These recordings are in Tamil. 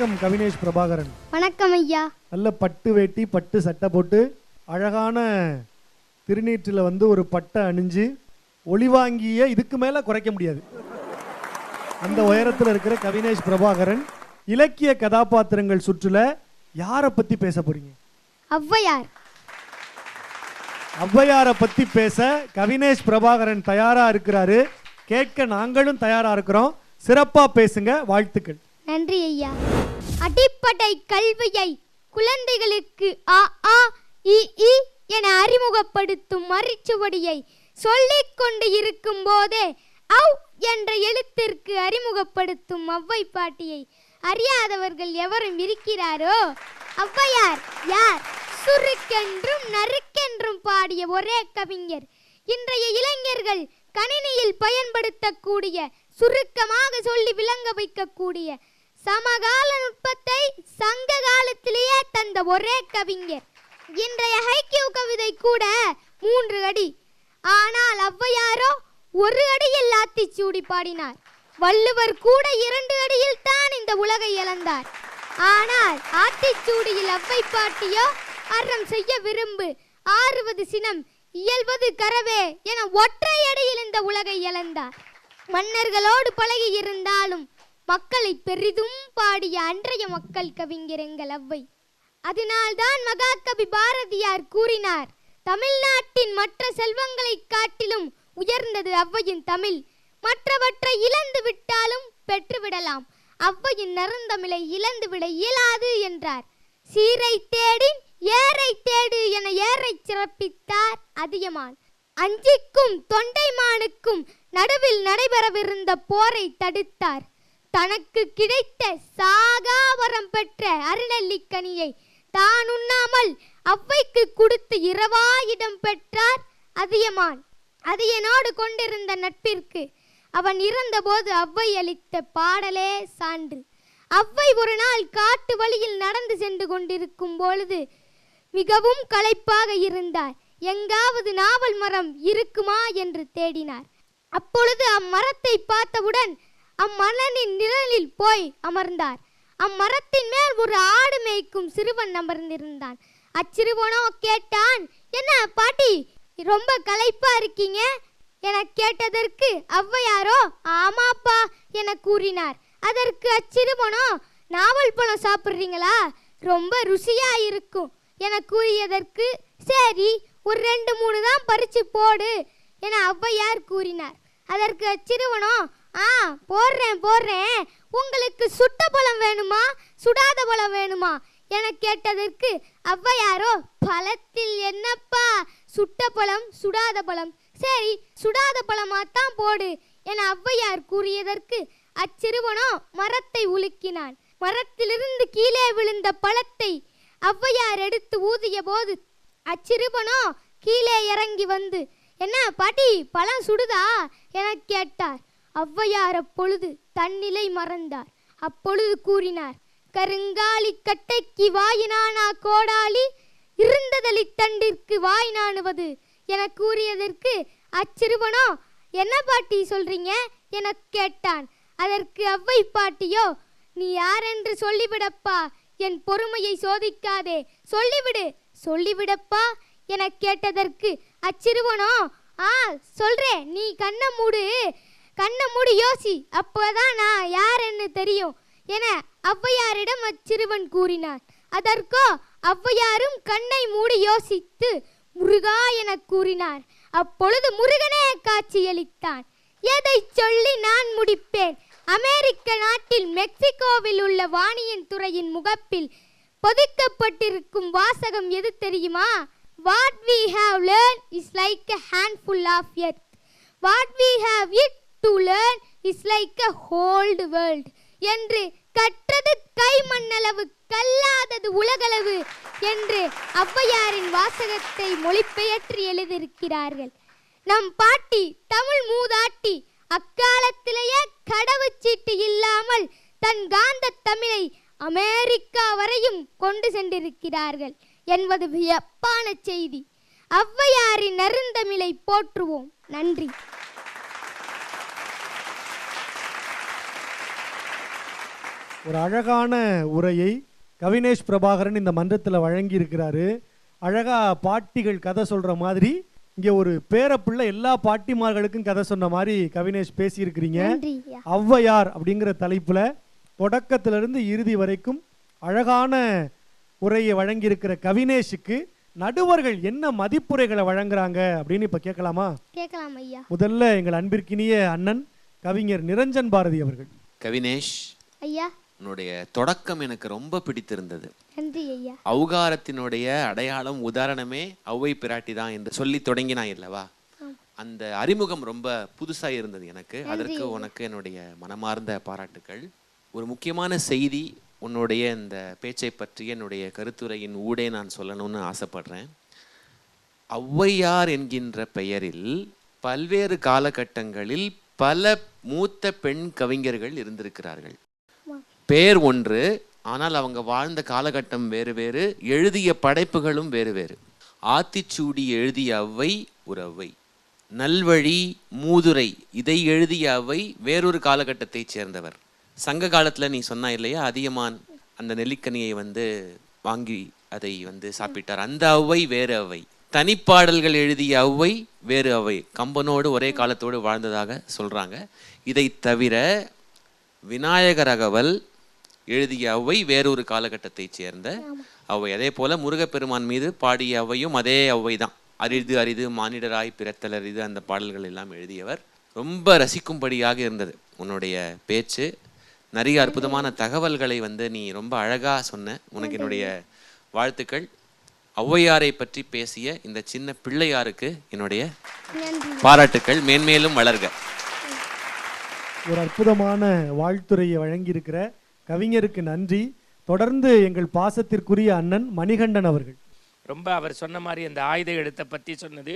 வணக்கம் கவினேஷ் பிரபாகரன். வணக்கம் ஐயா. நல்ல பட்டு வேட்டி பட்டு சட்டை போட்டு அழகான திருநீற்றில் வந்து ஒரு பட்டை அணிஞ்சு ஒளிவாங்கிய இதுக்கு மேலே குறைக்க முடியாது. அந்த உயரத்தில் இருக்கிற கவினேஷ் பிரபாகரன் இலக்கிய கதாபாத்திரங்கள் சுற்றுல யாரை பற்றி பேச போறீங்க? ஔவையார். ஔவையாரை பற்றி பேச கவினேஷ் பிரபாகரன் தயாரா இருக்கிறாரு. கேட்க நாங்களும் தயாரா இருக்கிறோம். சிறப்பா பேசுங்க. வாழ்த்துக்கள். நன்றி ஐயா. அடிப்படை கல்வியை குழந்தைகளுக்கு ஆ ஆ இ இ என அறிமுகப்படுத்தும் மறுச்சுவடியை சொல்லிக் கொண்டு இருக்கும் போதே அவ் என்ற எழுத்திற்கு அறிமுகப்படுத்தும் ஔவை பாட்டியை அறியாதவர்கள் எவரும் இருக்கிறாரோ? ஔவையார் யார்? சுருக்கென்றும் நறுக்கென்றும் பாடிய ஒரே கவிஞர். இன்றைய இளைஞர்கள் கணினியில் பயன்படுத்தக்கூடிய சுருக்கமாக சொல்லி விளங்க வைக்கக்கூடிய சமகால நுட்பத்தை சங்க காலத்திலேயே தந்த ஒரே கவிஞர். இன்றைய ஹைக்கியூ கவிதை கூட மூன்று அடி. ஆனால் ஔவையாரோ ஒரு அடியில் ஆத்திச்சூடி பாடினார். வள்ளுவர் கூட இரண்டு அடியில் தான் இந்த உலகை இழந்தார். ஆனால் ஆத்திச்சூடியில் அவ்வை பாட்டியோ அறம் செய்ய விரும்பு ஆறுவது சினம் இயல்வது கரவே என ஒற்றை அடியில் இந்த உலகை இழந்தார். மன்னர்களோடு பழகி இருந்தாலும் மக்களை பெரிதும் பாடிய அன்றைய மக்கள் கவிஞர் எங்கள் அவ்வை. அதனால்தான் மகாகவி பாரதியார் கூறினார் தமிழ்நாட்டின் மற்ற செல்வங்களைக் காட்டிலும் உயர்ந்தது அவ்வையின் தமிழ். மற்றவற்றை இழந்து விட்டாலும் பெற்றுவிடலாம் அவ்வையின் நறுந்தமிழை இழந்துவிட இயலாது என்றார். சீரை தேடி ஏரை தேடு என ஏரை சிறப்பித்தார் அதியமான். அஞ்சிக்கும் தொண்டைமானுக்கும் நடுவில் நடைபெறவிருந்த போரை தடுத்தார். தனக்கு கிடைத்த சாகாவரம் பெற்ற அருணெல்லிக்கனியை தான் உண்ணாமல் அவ்வைக்கு கொடுத்து இரவாயிடம் பெற்றார் அதியமான். அதியனோடு கொண்டிருந்த நட்பிற்கு அவன் இறந்தபோது அவ்வை அளித்த பாடலே சான்று. அவ்வை ஒரு நாள் காட்டு வழியில் நடந்து சென்று கொண்டிருக்கும் பொழுது மிகவும் களைப்பாக இருந்தார். எங்காவது நாவல் மரம் இருக்குமா என்று தேடினார். அப்பொழுது அம்மரத்தை பார்த்தவுடன் அம்மரனின் நிழலில் போய் அமர்ந்தார். அம்மரத்தின் மேல் ஒரு ஆடு மேய்க்கும் சிறுவன் அமர்ந்திருந்தான். அச்சிறுவனோ கேட்டான். என்ன பாட்டி ரொம்ப களைப்பா இருக்கீங்க? என கேட்டதற்கு ஔவையாரோ ஆமாப்பா என கூறினார். அதற்கு அச்சிறுவனோ நாவல் பழம் சாப்பிட்றீங்களா? ரொம்ப ருசியா இருக்கும் என கூறியதற்கு சரி ஒரு ரெண்டு மூணு தான் பறிச்சு போடு என ஔவையார் கூறினார். அதற்கு அச்சிறுவனோ ஆ போடுறேன் போடுறேன். உங்களுக்கு சுட்ட பழம் வேணுமா? சுடாத பழம் வேணுமா? என கேட்டதற்கு அவ்வையாரோ பழத்தில் என்னப்பா? சுட்ட பழம் சுடாத பழம். சரி சுடாத பழமாத்தான் போடு என ஔவையார் கூறியதற்கு அச்சிறுவனோ மரத்தை உலுக்கினான். மரத்திலிருந்து கீழே விழுந்த பழத்தை அவ்வையார் எடுத்து ஊதிய போது அச்சிறுவனோ கீழே இறங்கி வந்து என்ன பாட்டி பழம் சுடுதா? என கேட்டார். ஔவையார் அப்பொழுது தன்னிலை மறந்தார். அப்பொழுது கூறினார் கருங்காலி கட்டைக்கு வாயினானா கோடாலி? இருந்ததளி தண்டிற்கு வாய் நாணுவது? என கூறியதற்கு அச்சிறுவனோ என்ன பாட்டி சொல்றீங்க? என கேட்டான். அதற்கு அவ்வை பாட்டியோ நீ யாரென்று சொல்லிவிடப்பா? என் பொறுமையை சோதிக்காதே. சொல்லிவிடு. சொல்லிவிடப்பா? என கேட்டதற்கு அச்சிறுவனோ ஆ சொல்றே நீ கண்ணை மூடு. கண்ணை மூடி யோசி அப்போதான் நான் யாருன்னு தெரியும் என ஔவையாரிடம் அச்சிறுவன் கூறினார் அதற்கோ ஔவையாரும் கண்ணை மூடி யோசித்து முருகா என கூறினார். அப்பொழுது முருகனே காட்சியளித்தான். எதை சொல்லி நான் முடிப்பேன்? அமெரிக்க நாட்டில் மெக்சிகோவில் உள்ள வாணியின் துறையின் முகப்பில் பொதிக்கப்பட்டிருக்கும் வாசகம் எது தெரியுமா? What we have learn is like a handful of earth what we have it to learn is like a whole world என்று கற்றது கை மண்ணளவு கல்லாதது உலகளவு என்று ஔவையாரின் வாசகத்தை மொழிபெயர்த்து எழுதியிருக்கிறார்கள். நம் பாட்டி தமிழ் மூதாட்டி அக்காலத்திலேயே கடவுச்சீட்டு இல்லாமல் தன் காந்த தமிழை அமெரிக்கா வரையும் கொண்டு சென்றிருக்கிறார்கள் என்பது வியப்பான செய்தி. ஔவையாரின் அருந்தமிழை போற்றுவோம். நன்றி. ஒரு அழகான உரையை கவினேஷ் பிரபாகரன் இந்த மன்றத்தில் வழங்கி இருக்கிறாரு அழகா பாட்டிகள் கதை சொல்ற மாதிரி இங்க ஒரு பேரப்பிள்ளை எல்லா பாட்டிமார்களுக்கும் கதை சொன்ன மாதிரி கவினேஷ் பேசியிருக்கிறீங்க. ஔவையார் அப்படிங்கிற தலைப்புல தொடக்கத்திலிருந்து இறுதி வரைக்கும் அழகான உரையை வழங்கியிருக்கிற கவினேஷுக்கு நடுவர்கள் என்ன மதிப்புரைகளை வழங்குறாங்க அப்படின்னு இப்ப கேட்கலாமா? கேட்கலாம் ஐயா. முதல்ல எங்கள் அன்பிற்கினிய அண்ணன் கவிஞர் நிரஞ்சன் பாரதி அவர்கள். கவினேஷ். ஐயா. உன்னுடைய தொடக்கம் எனக்கு ரொம்ப பிடித்திருந்தது. ஔகாரத்தினுடைய அடையாளம் உதாரணமே ஔவை பிராட்டி தான் என்று சொல்லி தொடங்கினாய் அல்லவா? அந்த அறிமுகம் ரொம்ப புதுசா இருந்தது எனக்கு. அதற்கு உனக்கு என்னுடைய மனமார்ந்த பாராட்டுக்கள். ஒரு முக்கியமான செய்தி உன்னுடைய இந்த பேச்சை பற்றி என்னுடைய கருத்துரையின் ஊடே நான் சொல்லணும்னு ஆசைப்படுறேன். ஔவையார் என்கின்ற பெயரில் பல்வேறு காலகட்டங்களில் பல மூத்த பெண் கவிஞர்கள் இருந்திருக்கிறார்கள். பேர் ஒன்று ஆனால் அவங்க வாழ்ந்த காலகட்டம் வேறு வேறு எழுதிய படைப்புகளும் வேறு வேறு. ஆத்திச்சூடி எழுதிய அவ்வை ஒரு அவ்வை நல்வழி மூதுரை இதை எழுதிய அவை வேறொரு காலகட்டத்தைச் சேர்ந்தவர். சங்க காலத்தில் நீ சொன்னா இல்லையா அதியமான் அந்த நெல்லிக்கனியை வந்து வாங்கி அதை வந்து சாப்பிட்டார். அந்த அவ்வை வேறு அவை தனிப்பாடல்கள் எழுதிய அவ்வை வேறு அவை கம்பனோடு ஒரே காலத்தோடு வாழ்ந்ததாக சொல்கிறாங்க இதை தவிர விநாயகர் அகவல் எழுதிய அவ்வை வேறொரு காலகட்டத்தைச் சேர்ந்த அவ்வை அதே போல முருகப்பெருமான் மீது பாடிய அவ்வையும் அதே அவ்வை தான் அரிது அரிது மானிடராய் பிறத்தல் அரிது அந்த பாடல்கள் எல்லாம் எழுதியவர். ரொம்ப ரசிக்கும்படியாக இருந்தது உன்னுடைய பேச்சு. நிறைய அற்புதமான தகவல்களை வந்து நீ ரொம்ப அழகா சொன்ன. உனக்கு என்னுடைய வாழ்த்துக்கள். ஔவையாரை பற்றி பேசிய இந்த சின்ன பிள்ளையாருக்கு என்னுடைய பாராட்டுக்கள். மேன்மேலும் வளர்க. ஒரு அற்புதமான வாழ்த்துரையை வழங்கியிருக்கிற கவிஞருக்கு நன்றி. தொடர்ந்து எங்கள் பாசத்திற்குரிய அண்ணன் மணிகண்டன் அவர்கள். ரொம்ப அவர் சொன்ன மாதிரி அந்த ஆயுத எழுத்தை பற்றி சொன்னது.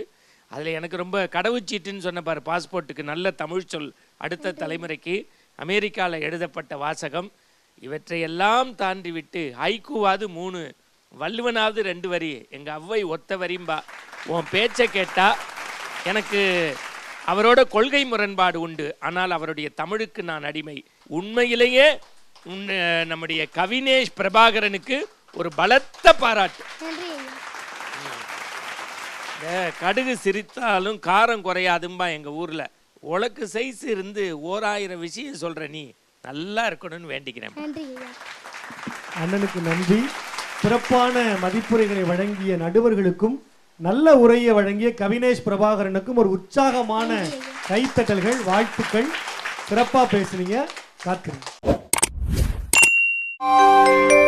அதில் எனக்கு ரொம்ப கடவுச்சீட்டுன்னு சொன்ன பாரு பாஸ்போர்ட்டுக்கு நல்ல தமிழ் சொல் அடுத்த தலைமுறைக்கு. அமெரிக்காவில் எழுதப்பட்ட வாசகம். இவற்றையெல்லாம் தாண்டி விட்டு ஹைக்கூவாது மூணு வள்ளுவனாவது ரெண்டு வரி. எங்கள் அவ்வை ஒத்த வரிம்பா உன் பேச்சை கேட்டால் எனக்கு அவரோட கொள்கை முரண்பாடு உண்டு. ஆனால் அவருடைய தமிழுக்கு நான் அடிமை. உண்மையிலேயே உன் நம்முடைய கவினேஷ் பிரபாகரனுக்கு ஒரு பலத்த பாராட்டு. கடுகு சிரித்தாலும் காரம் குறையாதும்பா எங்கள் ஊரில். உனக்கு சைஸ் இருந்து ஓராயிரம் விஷயம் சொல்கிற நீ நல்லா இருக்கணும்னு வேண்டிக்கிறேன். நன்றி ஐயா. அண்ணனுக்கு நன்றி. சிறப்பான மதிப்புரைகளை வழங்கிய நடுவர்களுக்கும் நல்ல உரையை வழங்கிய கவினேஷ் பிரபாகரனுக்கும் ஒரு உற்சாகமான கைத்தட்டல்கள் வாழ்த்துக்கள். சிறப்பா பேசுனீங்க. காத்துருங்க. thank you